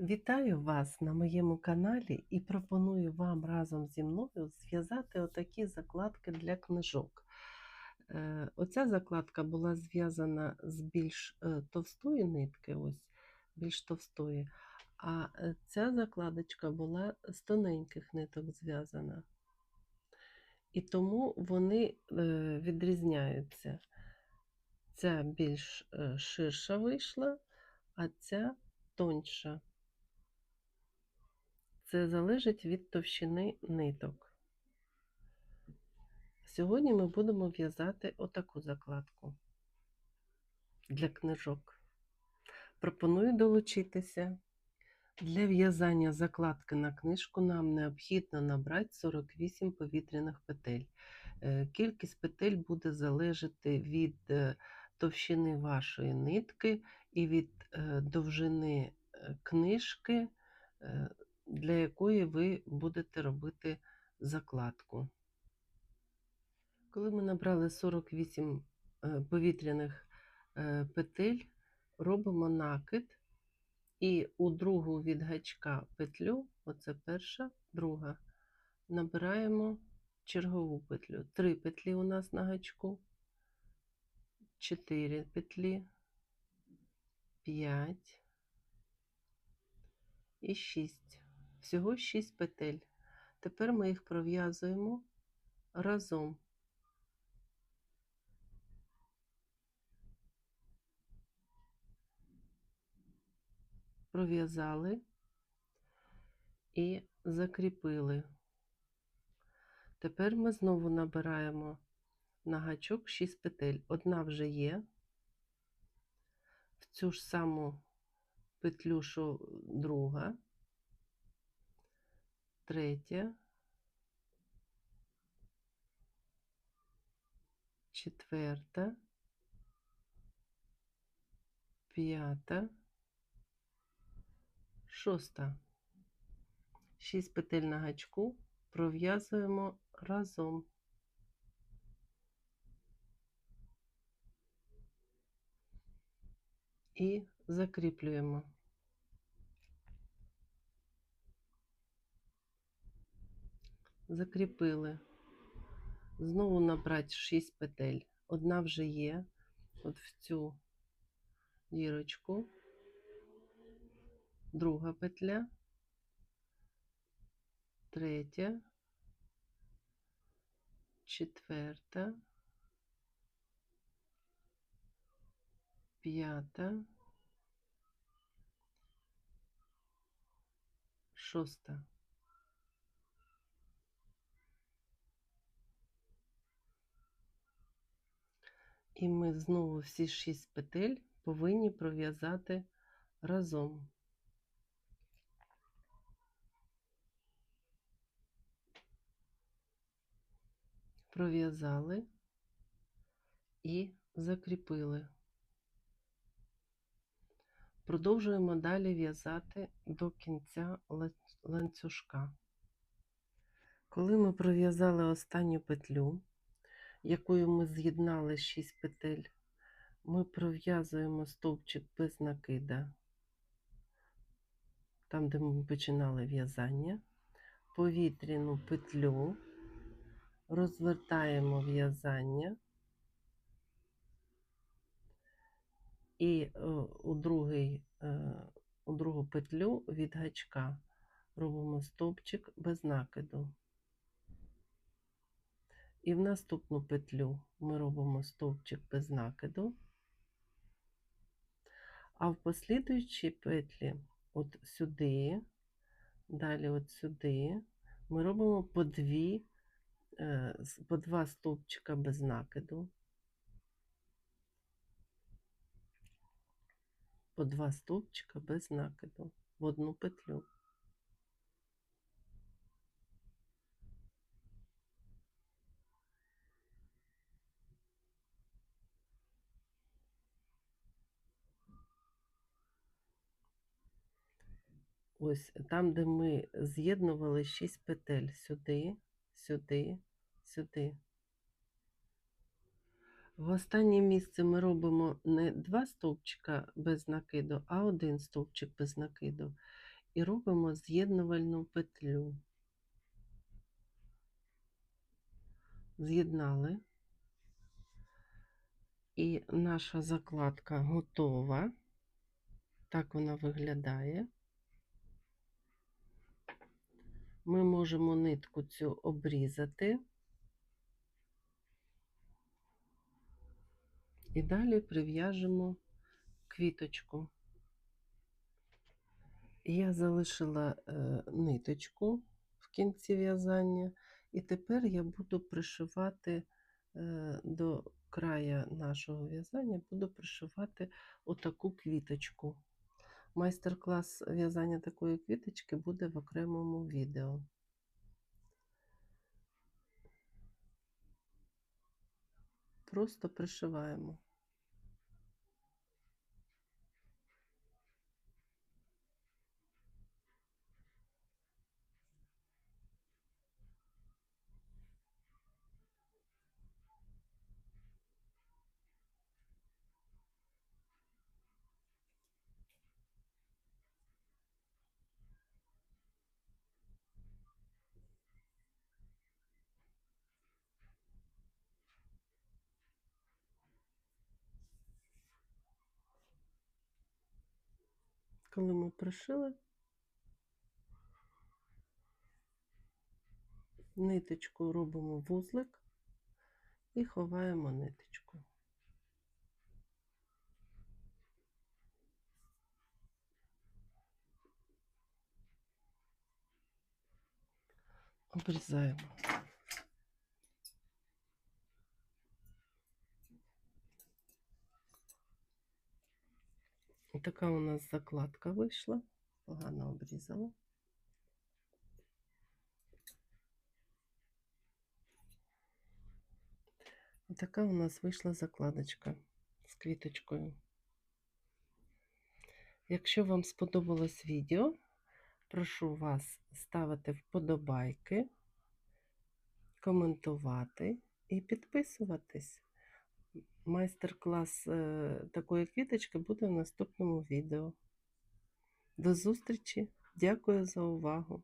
Вітаю вас на моєму каналі і пропоную вам разом зі мною зв'язати отакі закладки для книжок. Е, Оця закладка була зв'язана з більш е, товстої нитки, ось більш товстої, а е, ця закладочка була з тоненьких ниток зв'язана. І тому вони відрізняються. Ця більш ширша вийшла, а ця тоньша. Це залежить від товщини ниток. Сьогодні ми будемо в'язати отаку закладку для книжок. Пропоную долучитися. Для в'язання закладки на книжку нам необхідно набрати 48 повітряних петель. Е, Кількість петель буде залежати від е, товщини вашої нитки і від е, довжини книжки, для якої ви будете робити закладку. Коли ми набрали 48 е, повітряних е, петель, робимо накид і у другу від гачка петлю, оце перша, друга, набираємо чергову петлю. Три петлі у нас на гачку, 4 петлі, 5 і 6. Всього 6 петель. Тепер ми їх пров'язуємо разом. Пров'язали і закріпили. Тепер ми знову набираємо на гачок 6 петель. Одна вже є. В цю ж саму петлю, що друга, третя, четверта, п'ята, шоста. Шість петель на гачку пров'язуємо разом. І закріплюємо. Закріпили. Знову набрати 6 петель. Одна вже є, от в цю дірочку, друга петля, третя, четверта, п'ята, шоста. І ми знову всі шість петель повинні пров'язати разом. Пров'язали і закріпили. Продовжуємо далі в'язати до кінця ланцюжка. Коли ми пров'язали останню петлю, якою ми з'єднали 6 петель, ми пров'язуємо стовпчик без накида, там, де ми починали в'язання, повітряну петлю, розвертаємо в'язання. І е, у, другий, е, у другу петлю від гачка робимо стовпчик без накиду. І в наступну петлю ми робимо стовпчик без накиду, а в послідуючій петлі от сюди, далі от сюди, ми робимо по, дві, е, по два стовпчика без накиду, по два стовпчика без накиду в одну петлю. Ось там, де ми з'єднували 6 петель сюди, сюди, сюди. В останнє місце ми робимо не два стовпчика без накиду, а один стовпчик без накиду. і робимо з'єднувальну петлю. З'єднали. І наша закладка готова. Так вона виглядає. Ми можемо нитку цю обрізати. І далі прив'яжемо квіточку. Я залишила е, ниточку в кінці в'язання, і тепер я буду пришивати е, до края нашого в'язання, буду пришивати отаку квіточку. Майстер-клас в'язання такої квіточки буде в окремому відео. Просто пришиваємо. Коли ми пришили, ниточку робимо вузлик і ховаємо ниточку. Обрізаємо. Така у нас закладка вийшла, погано обрізала. Така у нас вийшла закладочка з квіточкою. Якщо вам сподобалось відео, прошу вас ставити вподобайки, коментувати і підписуватись. Майстер-клас е, такої квіточки буде в наступному відео. До зустрічі! Дякую за увагу!